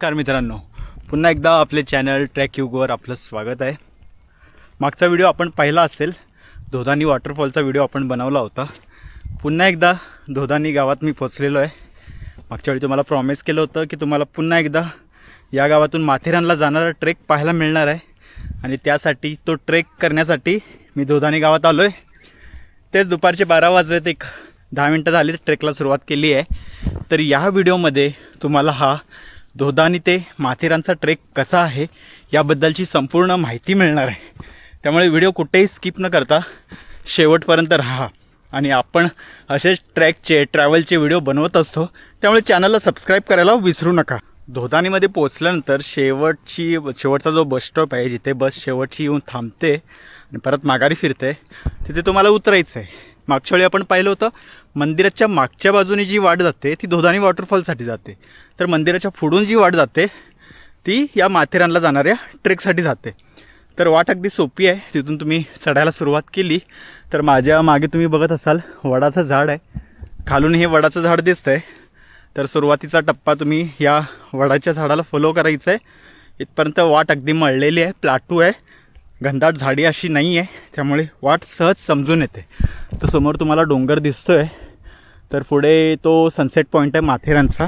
नमस्कार मित्रांनो. पुन्हा एकदा आपले चॅनल ट्रॅक युगवर आपलं स्वागत आहे. मागचा व्हिडिओ आपण पाहिला असेल धोदानी वॉटरफॉलचा व्हिडिओ आपण बनवला होता. पुन्हा एकदा धोदानी गावात मी पोचलेलो आहे. मागच्या वेळी तुम्हाला प्रॉमिस केलं होतं की तुम्हाला पुन्हा एकदा या गावातून माथेरानला जाणारा ट्रेक पाहायला मिळणार आहे. आणि त्यासाठी तो ट्रेक करण्यासाठी मी धोदानी गावात आलो आहे तेच दुपारचे बारा वाजलेत एक दहा मिनटं झाली ट्रेकला सुरुवात केली आहे. तर या व्हिडिओमध्ये तुम्हाला हा धोदानी ते माथेरानचा ट्रेक कसा आहे याबद्दलची संपूर्ण माहिती मिळणार आहे. त्यामुळे व्हिडिओ कुठेही स्किप न करता शेवटपर्यंत राहा. आणि आपण असेच ट्रॅकचे ट्रॅव्हलचे व्हिडिओ बनवत असतो त्यामुळे चॅनलला सबस्क्राईब करायला विसरू नका. धोदानीमध्ये पोचल्यानंतर शेवटची शेवटचा जो बस स्टॉप आहे जिथे बस शेवटची येऊन थांबते आणि परत माघारी फिरते तिथे तुम्हाला उतरायचं आहे मागच्या वेळी आपण पाहिलं होतं मंदिराच्या मागच्या बाजूने जी वाट जाते ती धोदानी वॉटरफॉलसाठी जाते. तर मंदिराच्या पुढून जी वाट जाते ती या माथेरानला जाणाऱ्या ट्रेकसाठी जाते. तर वाट अगदी सोपी आहे तिथून तुम्ही चढायला सुरुवात केली. तर माझ्या मागे तुम्ही बघत असाल वडाचं झाड आहे. खालून हे वडाचं झाड दिसतं आहे तर सुरुवातीचा टप्पा तुम्ही या वडाच्या झाडाला फॉलो करायचं आहे इथपर्यंत वाट अगदी मळलेली आहे प्लाटू आहे. घनदाट झाडी अशी नाही आहे त्यामुळे वाट सहज समजून येते. तर समोर तुम्हाला डोंगर दिसतो आहे तर पुढे तो सनसेट पॉईंट आहे माथेरानचा.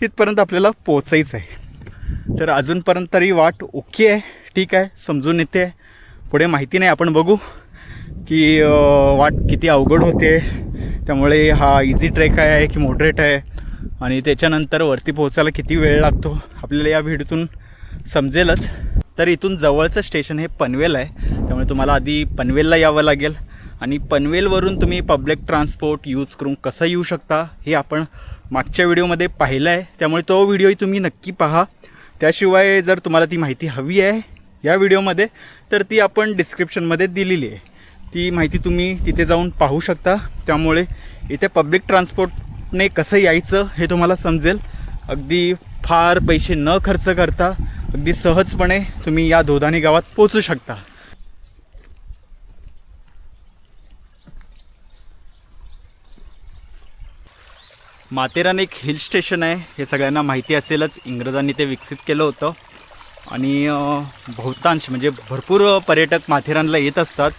तिथपर्यंत आपल्याला पोचायचं आहे तर अजूनपर्यंत तरी वाट ओके आहे ठीक आहे समजून येते. पुढे माहिती नाही आपण बघू की वाट किती अवघड होते. त्यामुळे हा इझी ट्रेक आहे की मोडरेट आहे. आणि त्याच्यानंतर वरती पोहोचायला किती वेळ लागतो आपल्याला या व्हिडिओतून समजेलच. तर इथून जवळचं स्टेशन हे पनवेल आहे. त्यामुळे तुम्हाला आधी पनवेलला यावं लागेल. आणि पनवेलवरून तुम्ही पब्लिक ट्रान्सपोर्ट यूज करून कसं येऊ शकता हे आपण मागच्या व्हिडिओमध्ये पाहिलं आहे. त्यामुळे तो व्हिडिओही तुम्ही नक्की पहा. त्याशिवाय जर तुम्हाला ती माहिती हवी आहे या व्हिडिओमध्ये तर ती आपण डिस्क्रिप्शनमध्ये दिलेली आहे. ती माहिती तुम्ही तिथे जाऊन पाहू शकता. त्यामुळे इथे पब्लिक ट्रान्सपोर्टने कसं यायचं हे तुम्हाला समजेल. अगदी फार पैसे न खर्च करता अगदी सहजपणे तुम्ही या धोदानी गावात पोचू शकता. माथेरान एक हिल स्टेशन आहे हे सगळ्यांना माहिती असेलच. इंग्रजांनी ते विकसित केलं होतं. आणि बहुतांश म्हणजे भरपूर पर्यटक माथेरानला येत असतात.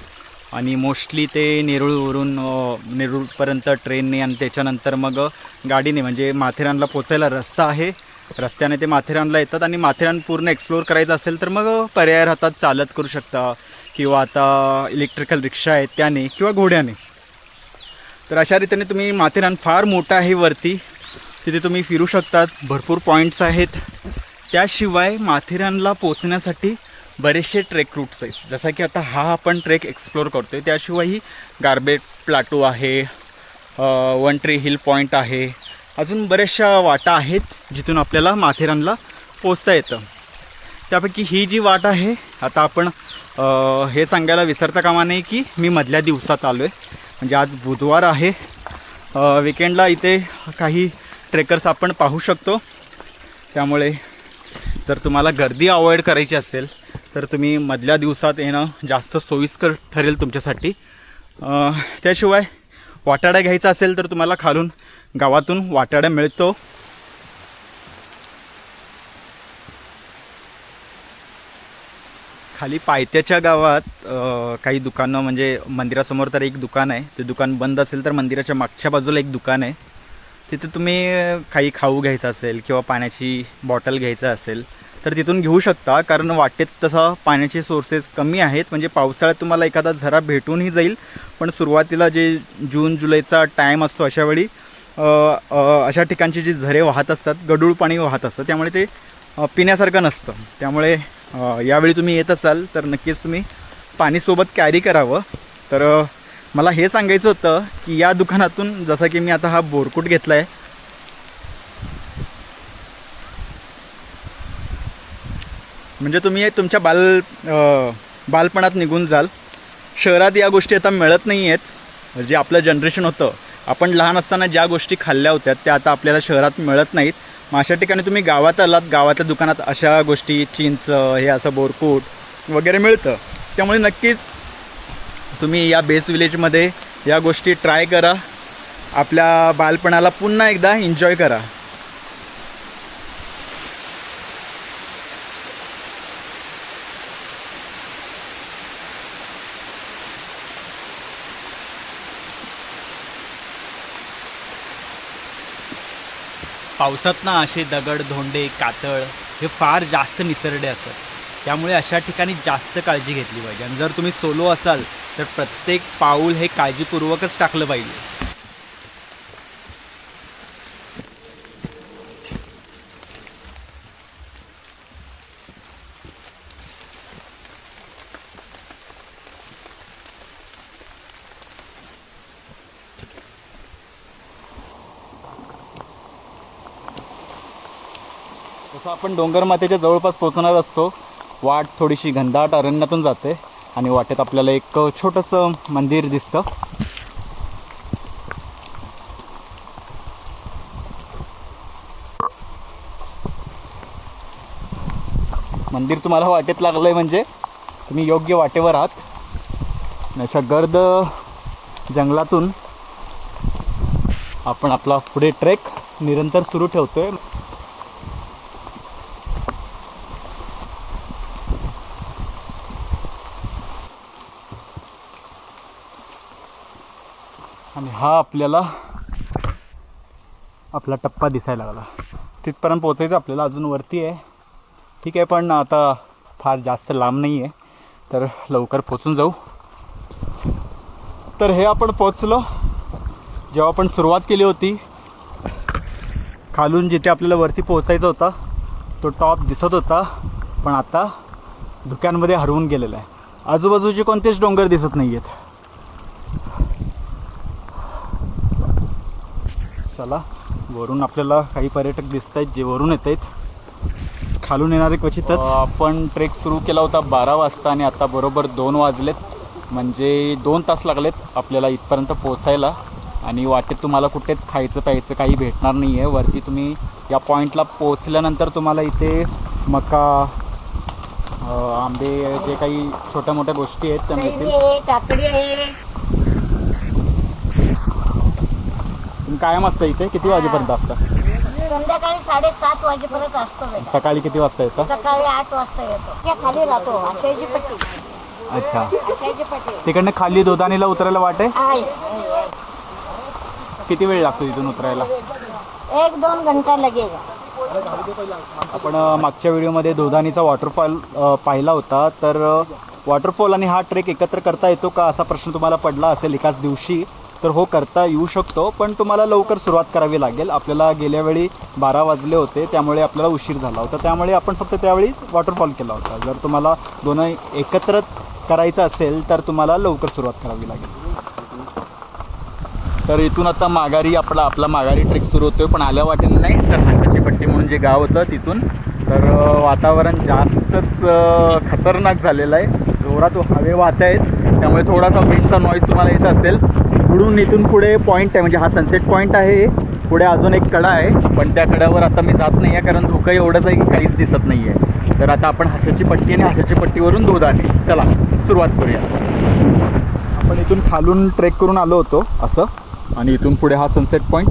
आणि मोस्टली ते नेरूळवरून नेरुळपर्यंत नेरूळपर्यंत ट्रेनने आणि त्याच्यानंतर मग गाडीने म्हणजे माथेरानला पोचायला रस्ता आहे. रस्त्याने ते माथेरानला येतात आणि माथेरान पूर्ण एक्सप्लोअर करायचं असेल तर मग पर्याय राहतात चालत करू शकता. किंवा आता इलेक्ट्रिकल रिक्षा आहेत त्याने किंवा घोड्याने. तर अशा रीतीने तुम्ही माथेरान फार मोठं आहे वरती. तिथे तुम्ही फिरू शकतात. भरपूर पॉईंट्स आहेत. त्याशिवाय माथेरानला पोचण्यासाठी बरेचसे ट्रेक रूट्स आहेत. जसा की आता हा आपण ट्रेक एक्सप्लोअर करतो आहे त्याशिवायही गार्बेट प्लाटो आहे वन ट्री हिल पॉईंट आहे अजून बऱ्याचशा वाटा आहेत जिथून आपल्याला माथेरानला पोचता येतं. त्यापैकी ही जी वाट आहे आता आपण हे सांगायला विसरता कामा नाही की मी मधल्या दिवसात आलो आहे म्हणजे आज बुधवार आहे. विकेंडला इथे काही ट्रेकर्स आपण पाहू शकतो. त्यामुळे जर तुम्हाला गर्दी अवॉइड करायची असेल तर तुम्ही मधल्या दिवसात येणं जास्त सोयीस्कर ठरेल तुमच्यासाठी. त्याशिवाय वाटाडा घ्यायचा असेल तर तुम्हाला खालून गावातून वाटाडा मिळतो. खाली पायथ्याच्या गावात काही दुकानं म्हणजे मंदिरासमोर तर एक दुकान आहे. ते दुकान बंद असेल तर मंदिराच्या मागच्या बाजूला एक दुकान आहे. तिथे तुम्ही काही खाऊ घ्यायचं असेल किंवा पाण्याची बॉटल घ्यायचं असेल तर तिथून घेऊ शकता कारण वाटेत तसा पाण्याचे सोर्सेस कमी आहेत. म्हणजे पावसाळ्यात तुम्हाला एखादा झरा भेटूनही जाईल. पण सुरुवातीला जे जून जुलैचा टाईम असतो अशावेळी अशा ठिकाणचे जे झरे वाहत असतात गडूळ पाणी वाहत असतं. त्यामुळे ते पिण्यासारखं नसतं. त्यामुळे यावेळी तुम्ही येत असाल तर नक्कीच तुम्ही पाणीसोबत कॅरी करावं. तर मला हे सांगायचं होतं की या दुकानातून जसं की मी आता हा बोरकूट घेतला आहे म्हणजे तुम्ही तुमच्या बाल बालपणात निघून जाल. शहरात या गोष्टी आता मिळत नाही आहेत जे आपलं जनरेशन होतं आपण लहान असताना ज्या गोष्टी खाल्ल्या होत्या त्या आता आपल्याला शहरात मिळत नाहीत. मग अशा ठिकाणी तुम्ही गावात आलात गावातल्या दुकानात अशा गोष्टी चिंच हे असं बोरकूट वगैरे मिळतं. त्यामुळे नक्कीच तुम्ही या बेस विलेजमध्ये या गोष्टी ट्राय करा. आपल्या बालपणाला पुन्हा एकदा एन्जॉय करा. पावसात ना असे दगड धोंडे कातळ हे फार जास्त निसरडे असतात. त्यामुळे अशा ठिकाणी जास्त काळजी घेतली पाहिजे. आणि जर तुम्ही सोलो असाल तर प्रत्येक पाऊल हे काळजीपूर्वकच टाकलं पाहिजे तसं आपण डोंगर मातेच्या जवळपास पोहोचणार असतो. वाट थोडीशी घनदाट अरण्यातून जाते आणि वाटेत आपल्याला एक छोटंसं मंदिर दिसतं. मंदिर तुम्हाला वाटेत लागलंय म्हणजे तुम्ही योग्य वाटेवर आहात. अशा गर्द जंगलातून आपण आपला पुढे ट्रेक निरंतर सुरू ठेवतोय. हा आपल्याला आपला टप्पा दिसायला लागला. तिथपर्यंत पोचायचं आपल्याला अजून वरती आहे. ठीक आहे पण आता फार जास्त लांब नाही आहे. तर लवकर पोचून जाऊ. तर हे आपण पोचलो जेव्हा आपण सुरुवात केली होती खालून जिथे आपल्याला वरती पोचायचा होता तो टॉप दिसत होता पण आता धुक्यांमध्ये हरवून गेलेला आहे. आजूबाजूचे कोणतेच डोंगर दिसत नाही आहेत चला वरून आपल्याला काही पर्यटक दिसत आहेत जे वरून येत आहेत खालून येणारे क्वचितच. आपण ट्रेक सुरू केला होता बारा वाजता आणि आता बरोबर दोन वाजलेत. म्हणजे दोन तास लागलेत आपल्याला इथपर्यंत पोचायला आणि वाटेत तुम्हाला कुठेच खायचं प्यायचं काही भेटणार नाही आहे वरती तुम्ही या पॉईंटला पोचल्यानंतर तुम्हाला इथे मका आंबे जे काही छोट्या मोठ्या गोष्टी आहेत त्या मिळतील कैरी आहे काकडी आहे तुम्ही कायम असता इथे? किती वाजेपर्यंत असता? संध्याकाळी साडेसात वाजेपर्यंत असतो बेटा सकाळी किती वाजता येतं? सकाळी आठ वाजता येतो. त्या खाली राहतो आशाईची पट्टी. अच्छा. आशाईची पट्टी. तिकडनं खाली दोदानीला उतरायला वाट? आहे आहे. किती वेळ लागतो तिथून उतरायला? एक दोन घंटा लगेगा आपण अ, मागच्या व्हिडिओमध्ये दोधानीचा वॉटरफॉल अ, पाहिला होता. तर वॉटरफॉल आणि हा ट्रेक एकत्र करता येतो का असा प्रश्न तुम्हाला पडला असेल एकाच दिवशी? तर हो करता येऊ शकतो पण तुम्हाला लवकर सुरुवात करावी लागेल. आपल्याला गेल्या वेळी बारा वाजले होते त्यामुळे आपल्याला उशीर झाला होता. त्यामुळे आपण फक्त त्यावेळी वॉटरफॉल केला होता. जर तुम्हाला दोन एकत्र करायचं असेल तर तुम्हाला लवकर सुरुवात करावी लागेल. तर इथून आता माघारी आपला आपला माघारी ट्रेक सुरू होतोय पण आल्या वाटेनं नाही. तर हाताची पट्टी म्हणून जे गाव होतं तिथून. तर वातावरण जास्तच खतरनाक झालेलं आहे. जोरात हवे वाहत आहेत. त्यामुळे थोडासा विंडचा नॉईज तुम्हाला येत असेल. पुढून इथून पुढे पॉईंट आहे. म्हणजे हा सनसेट पॉईंट आहे. पुढे अजून एक कडा आहे. पण त्या कड्यावर आता मी जात नाही आहे कारण धोका एवढंच आहे की काहीच दिसत नाही आहे तर आता आपण हाशाची पट्टी आणि हाशाची पट्टीवरून दूध आहे चला सुरुवात करूया. आपण इथून खालून ट्रेक करून आलो होतो असं. आणि इथून पुढे हा सनसेट पॉईंट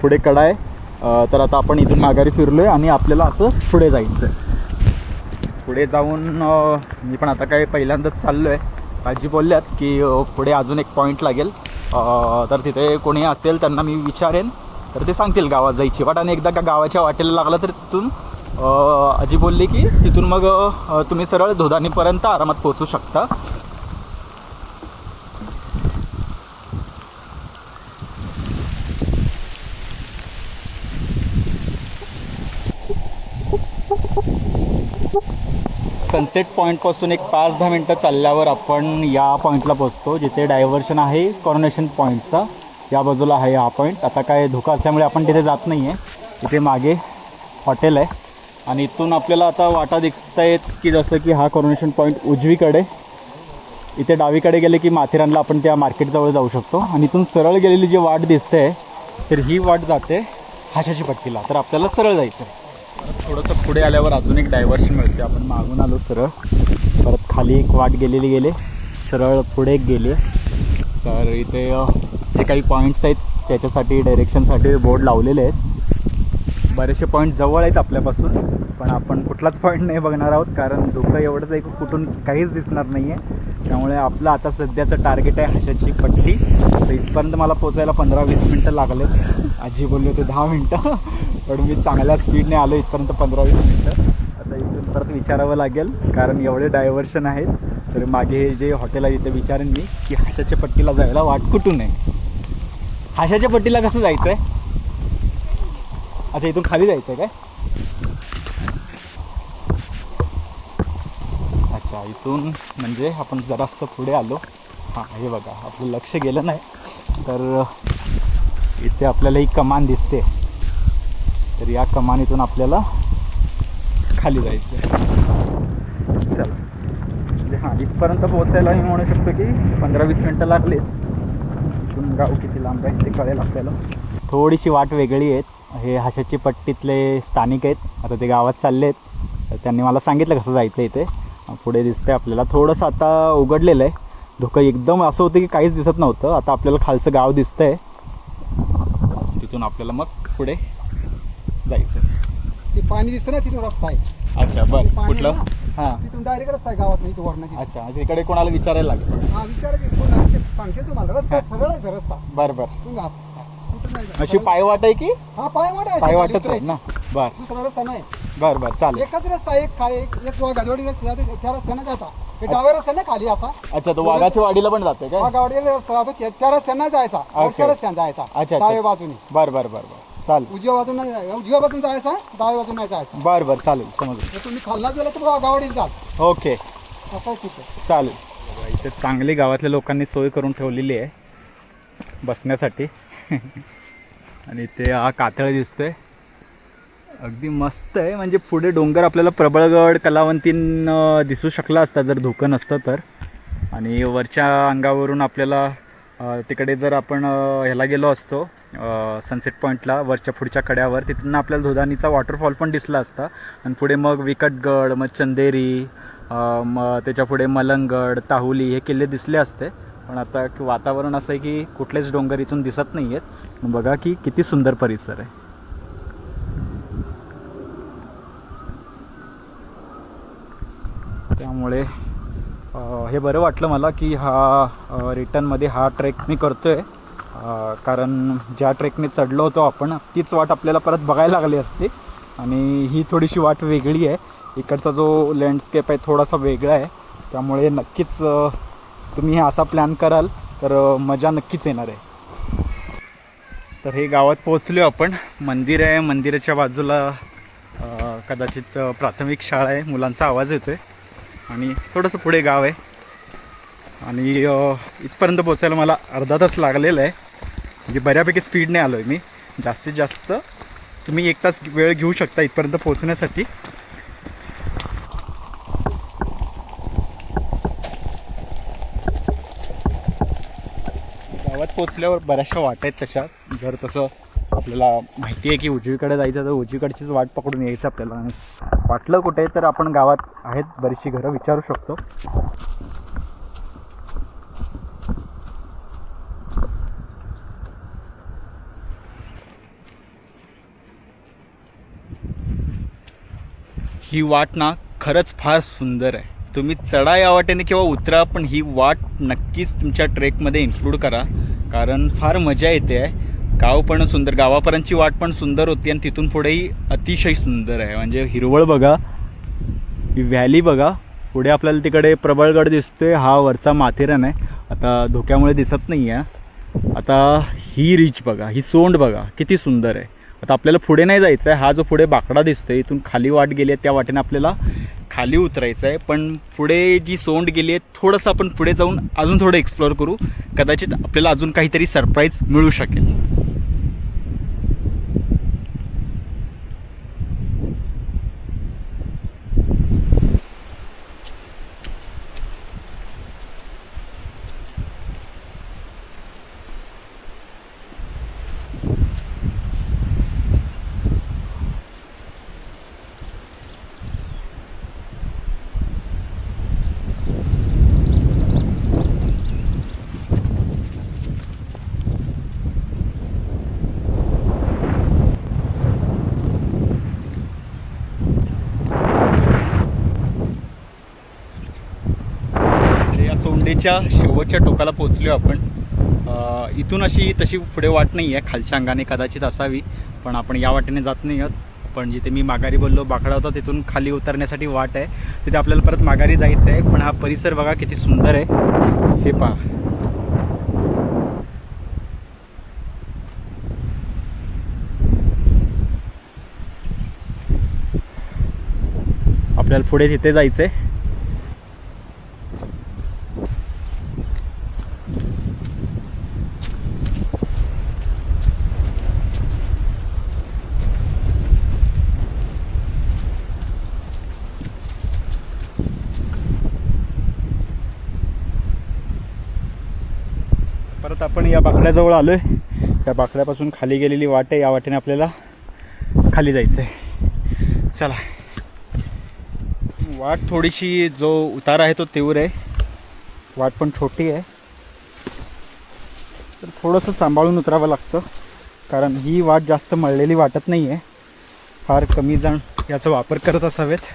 पुढे कडा आहे. तर आता आपण इथून माघारी फिरलो आहे आणि आपल्याला असं पुढे जायचं आहे पुढे जाऊन मी पण आता काय पहिल्यांदाच चाललो आहे आजी बोलल्यात की पुढे अजून एक पॉईंट लागेल. तर तिथे कोणी असेल त्यांना मी विचारेन. तर ते सांगतील गावात जायची. वाट आणि एकदा का गावाच्या वाटेला लागलं तर तिथून आजी बोलली की तिथून मग तुम्ही सरळ धोदानीपर्यंत आरामात पोहोचू शकता. सनसेट पॉईंटपासून एक पाच दहा मिनटं चालल्यावर आपण या पॉईंटला पोचतो जिथे डायव्हर्शन आहे कॉर्नेशन पॉईंटचा या बाजूला आहे हा पॉईंट आता काय धोका असल्यामुळे आपण तिथे जात नाही आहे तिथे मागे हॉटेल आहे. आणि इथून आपल्याला आता वाटा दिसत आहेत की जसं की हा कॉर्नेशन पॉईंट उजवीकडे इथे डावीकडे गेले की माथेरानला आपण त्या मार्केटजवळ जाऊ शकतो. आणि इथून सरळ गेलेली जी वाट दिसते तर ही वाट जाते हाशाची पट्टीला. तर आपल्याला सरळ जायचं आहे थोडंसं पुढे आल्यावर अजून एक डायव्हर्शन मिळते. आपण मागून आलो सरळ. परत खाली एक वाट गेलेली गेले. सरळ पुढे एक गेले. तर इथे जे काही पॉईंट्स आहेत त्याच्यासाठी डायरेक्शनसाठी बोर्ड लावलेले आहेत. बरेचसे पॉईंट जवळ आहेत आपल्यापासून पण आपण कुठलाच पॉईंट नाही बघणार आहोत कारण धुकं एवढंच आहे की कुठून काहीच दिसणार नाही आहे त्यामुळे आपलं आता सध्याचं टार्गेट आहे हशाची पट्टी तर इथपर्यंत मला पोचायला पंधरा वीस मिनटं लागले. आजी बोलली होती दहा मिनटं. पण मी चांगल्या स्पीडने आलो इथपर्यंत पंधरा वीस मिनटं. आता इथून परत विचारावं लागेल कारण एवढे डायव्हर्शन आहेत. तर मागे हे जे हॉटेल आहे तिथे विचारेन मी की हाशाच्या पट्टीला जायला वाट कुठून आहे? हाशाच्या पट्टीला कसं जायचं आहे अच्छा इथून खाली जायचं आहे काय? अच्छा इथून म्हणजे आपण जरासं पुढे आलो. हां हे बघा आपलं लक्ष गेलं नाही. तर इथे आपल्याला ही कमान दिसते. तर या कमानीतून आपल्याला खाली जायचं आहे चला. म्हणजे हां इथपर्यंत पोहोचायला मी म्हणू शकतो की पंधरा वीस मिनटं लागले इथून गाव किती लांब आहे ते कळेल आपल्याला. थोडीशी वाट वेगळी आहेत हे हाशाची पट्टीतले स्थानिक आहेत. आता ते गावात चालले आहेत तर त्यांनी मला सांगितलं कसं जायचं इथे. पुढे दिसतंय आपल्याला. थोडंसं आता उघडलेलं आहे. धुकं एकदम असं होतं की काहीच दिसत नव्हतं. आता आपल्याला खालचं गाव दिसतंय. तिथून आपल्याला मग पुढे जायचं ते पाणी दिसतं ना तिथून रस्ता आहे. अच्छा बरं. कुठलं आहे? हां. तिथून डायरेक्ट रस्ता आहे गावात इथं वरनं अच्छा तिकडे कोणाला विचारायला लागेल? हा आहे? सांगते तुम्हाला. रस्ता सरळ आहे रस्ता. बरं बरं. नाही अशी पायवाट आहे की? हा पायवाट आहे पाय अशी वाटच खाली आहे ना. बर. दुसरा रस्ता नाही. बर बर चालेल. एकच रस्ता एक खाली एक एक गाजवाडी रस्ता जातो त्या रस्त्यानं जाता. हे डाव्या रस्त्याने खाली असा. अच्छा तो वाघाच्या वाडीला पण जाते हा काय गावडीला रस्ता जातो त्या- त्या रस्त्यानं जायचा. वरच्या रस्त्यानं जायचा. अच्छा. डाव्या बाजूने. बर बर बर बर. चालेल. उजव्या बाजूने उजव्या बाजून जायचा डाव्या बाजून नाही जायचा. बर बर चालेल समजलं. तर तुम्ही खाल्ला गेला तर गावाडीला जाल. ओके. असं आहे तिथं. चालेल. इथे चांगली गावातल्या लोकांनी सोय करून ठेवलेली आहे बसण्यासाठी. आणि इथे हा कातळ दिसतोय. अगदी मस्त आहे. म्हणजे पुढे डोंगर आपल्याला प्रबळगड कलावंतीन दिसू शकला असता जर धोकं नसतं तर. आणि वरच्या अंगावरून आपल्याला तिकडे जर आपण ह्याला गेलो असतो सनसेट पॉईंटला वरच्या पुढच्या कड्यावर तिथून आपल्याला धुदानीचा वॉटरफॉल पण दिसला असता. आणि पुढे मग विकटगड मग चंदेरी मग त्याच्या पुढे मलंगड ताहुली हे किल्ले दिसले असते. पण आता वातावरण असं आहे की कुठलेच डोंगर इथून दिसत नाही आहेत बघा की किती सुंदर परिसर आहे. त्यामुळे हे बरं वाटलं मला की हा रिटर्नमध्ये हा ट्रेक मी करतो आहे कारण ज्या ट्रेकने चढलो होतो आपण तीच वाट आपल्याला परत बघायला लागली असते. आणि ही थोडीशी वाट वेगळी आहे. इकडचा जो लँडस्केप आहे थोडासा वेगळा आहे. त्यामुळे नक्कीच तुम्ही हे असा प्लॅन कराल तर मजा नक्कीच येणार आहे. तर हे गावात पोहोचलो आपण. मंदिर आहे. मंदिराच्या बाजूला कदाचित प्राथमिक शाळा आहे. मुलांचा आवाज येतो आहे आणि थोडंसं पुढे गाव आहे. आणि इथपर्यंत पोचायला मला अर्धा तास लागलेला आहे. म्हणजे बऱ्यापैकी स्पीडने आलो आहे मी. जास्तीत जास्त तुम्ही एक तास वेळ घेऊ शकता इथपर्यंत पोहोचण्यासाठी. गावात पोचल्यावर बऱ्याचशा वाट आहेत तशा. जर तसं आपल्याला माहिती आहे की उजवीकडे जायचं तर उजवीकडचीच वाट पकडून यायचं आपल्याला. आणि वाटलं कुठे तर आपण गावात आहेत बरीचशी घरं विचारू शकतो. ही वाट ना खरंच फार सुंदर आहे. तुम्ही चढा या वाटेने किंवा उतरा पण ही वाट नक्कीच तुमच्या ट्रेकमध्ये इन्क्लूड करा कारण फार मजा येते आहे. गाव पण सुंदर गावापर्यंतची वाट पण सुंदर होती आणि तिथून पुढेही अतिशय सुंदर आहे. म्हणजे हिरवळ बघा ही व्हॅली बघा. पुढे आपल्याला तिकडे प्रबळगड दिसतोय. हा वरचा माथेरान आहे. आता धोक्यामुळे दिसत नाही आहे आता ही रीच बघा ही सोंड बघा किती सुंदर आहे. आता आपल्याला पुढे नाही जायचं आहे हा जो पुढे बाकडा दिसतोय इथून खाली वाट गेली आहे त्या वाटेने आपल्याला खाली उतरायचं आहे. पण पुढे जी सोंड गेली आहे थोडंसं आपण पुढे जाऊन अजून थोडं एक्सप्लोअर करू. कदाचित आपल्याला अजून काहीतरी सरप्राईज मिळू शकेल. ट्रेकच्या शेवटच्या टोकाला पोचलो आपण. इथून अशी तशी पुढे वाट नाही आहे खालच्या अंगाने कदाचित असावी पण आपण या वाटेने जात नाही आहोत. पण जिथे मी माघारी बोललो बाकडा होता तिथून खाली उतरण्यासाठी वाट आहे. तिथे आपल्याला परत माघारी जायचं आहे पण हा परिसर बघा किती सुंदर आहे. हे पहा. आपल्याला पुढे तिथे जायचं आहे परत आपण या बाकड्याजवळ आलो आहे त्या बाकड्यापासून खाली गेलेली वाट आहे या वाटेने आपल्याला खाली जायचं आहे चला. वाट थोडीशी जो उतार आहे तो तीव्र आहे. वाट पण छोटी आहे. तर थोडंसं सांभाळून उतरावं लागतं कारण ही वाट जास्त मळलेली वाटत नाही आहे फार कमी जण याचा वापर करत असावेत.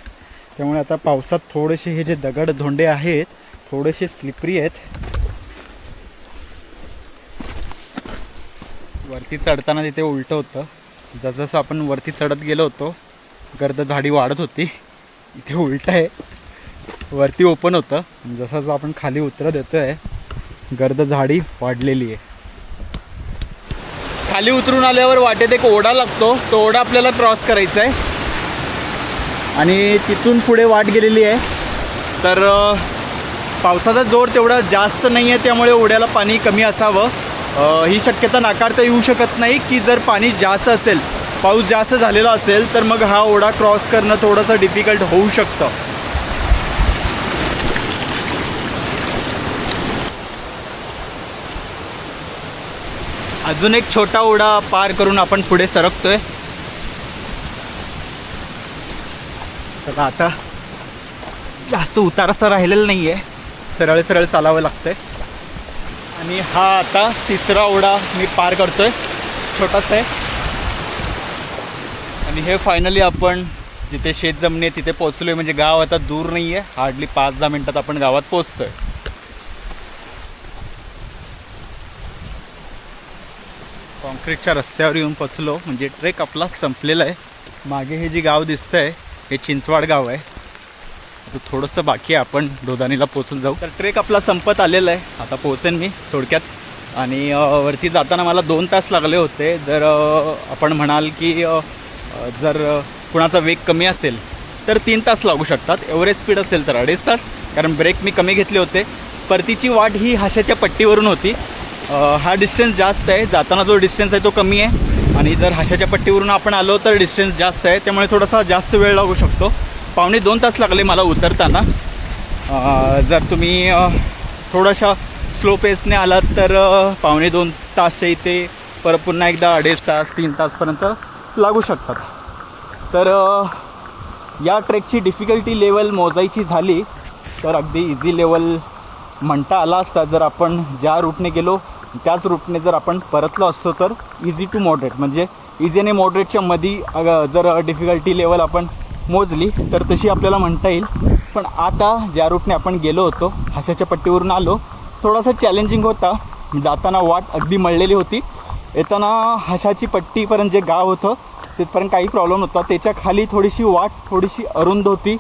त्यामुळे आता पावसात थोडेसे हे जे दगड धोंडे आहेत थोडेसे स्लिपरी आहेत. वरती चढताना तिथे उलटं होतं. जसजसं आपण वरती चढत गेलो होतो गर्द झाडी वाढत होती इथे उलटं आहे. वरती ओपन होतं. जसं जसं आपण खाली उतरत येतो आहे गर्द झाडी वाढलेली आहे. खाली उतरून आल्यावर वाटेत एक ओढा लागतो. तो ओढा आपल्याला क्रॉस करायचा आहे. आणि तिथून पुढे वाट गेलेली आहे. तर पावसाचा जोर तेवढा जास्त नाही आहे त्यामुळे ओढ्याला पाणी कमी असावं. ही शक्यता नाकारता येऊ शकत नाही की जर पाणी जास्त असेल पाऊस जास्त झालेला असेल तर मग हा ओढा क्रॉस करणं थोडंसं डिफिकल्ट होऊ शकतं. अजून एक छोटा ओढा पार करून आपण पुढे सरकतोय. चला आता जास्त उतारसं राहिलेला राहिलेलं नाही आहे सरळ सरळ चालावं लागतंय. आणि हा आता तिसरा ओढा मी पार करतोय. छोटासा आहे. आणि हे फायनली आपण जिथे शेत जमिनी आहे तिथे पोचलोय म्हणजे गाव आता दूर नाही आहे हार्डली पाच दहा मिनटात आपण गावात पोचतोय कॉन्क्रीटच्या रस्त्यावर येऊन पोचलो म्हणजे ट्रेक आपला संपलेला आहे. मागे हे जे गाव दिसतंय हे चिंचवाड गाव आहे. तर थोडंसं बाकी आहे आपण डोदानीला पोचून जाऊ. तर ट्रेक आपला संपत आलेला आहे. आता पोचेन मी थोडक्यात. आणि वरती जाताना मला दोन तास लागले होते. जर आपण म्हणाल की जर कुणाचा वेग कमी असेल तर तीन तास लागू शकतात. एवढे स्पीड असेल तर अडीच तास कारण ब्रेक मी कमी घेतले होते. परतीची वाट ही हाशाच्या पट्टीवरून होती. हा डिस्टन्स जास्त आहे. जाताना जो डिस्टन्स आहे तो कमी आहे. आणि जर हाशाच्या पट्टीवरून आपण आलो तर डिस्टन्स जास्त आहे. त्यामुळे थोडासा जास्त वेळ लागू शकतो. पावणे दोन तास लागले मला उतरताना. जर तुम्ही थोडाशा स्लो पेसने आलात तर पावणे दोन तासच्या इथे परत पुन्हा एकदा अडीच तास तीन तासपर्यंत लागू शकतात. तर या ट्रेकची डिफिकल्टी लेवल मोजायची झाली तर अगदी इझी लेवल म्हणता आला असता जर आपण ज्या रूटने गेलो त्याच रूटने जर आपण परतलो असतो तर इझी टू मॉडरेट म्हणजे इझी आणि मॉडरेटच्या मध्ये जर डिफिकल्टी लेवल आपण मोजली तर तशी आपल्याला म्हणता येईल. पण आता ज्या रूटने आपण गेलो होतो हाशाच्या पट्टीवरून आलो थोडासा चॅलेंजिंग होता. जाताना वाट अगदी मळलेली होती. येताना हाशाची पट्टीपर्यंत जे गाव होतं तिथपर्यंत काही प्रॉब्लेम नव्हता. त्याच्याखाली थोडीशी वाट थोडीशी अरुंद होती.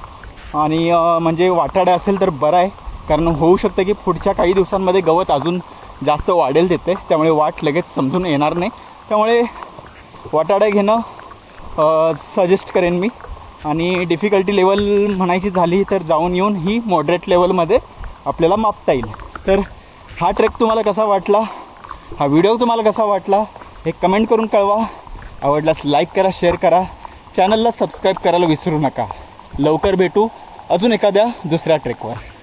आणि म्हणजे वाटाड्या असेल तर बरं आहे. कारण होऊ शकतं की पुढच्या काही दिवसांमध्ये गवत अजून जास्त वाढेल तिथे. त्यामुळे वाट लगेच समजून येणार नाही. त्यामुळे वाटाड्या घेणं सजेस्ट करेन मी. आणि डिफिकल्टी लेवल म्हणायची झाली तर जाऊन येऊन ही मॉडरेट लेवलमध्ये आपल्याला मापता येईल. तर हा ट्रेक तुम्हाला कसा वाटला? हा व्हिडिओ तुम्हाला कसा वाटला? हे कमेंट करून कळवा. आवडल्यास लाईक करा शेअर करा. चॅनलला सबस्क्राईब करायला विसरू नका. लवकर भेटू अजून एखाद्या दुसऱ्या ट्रेकवर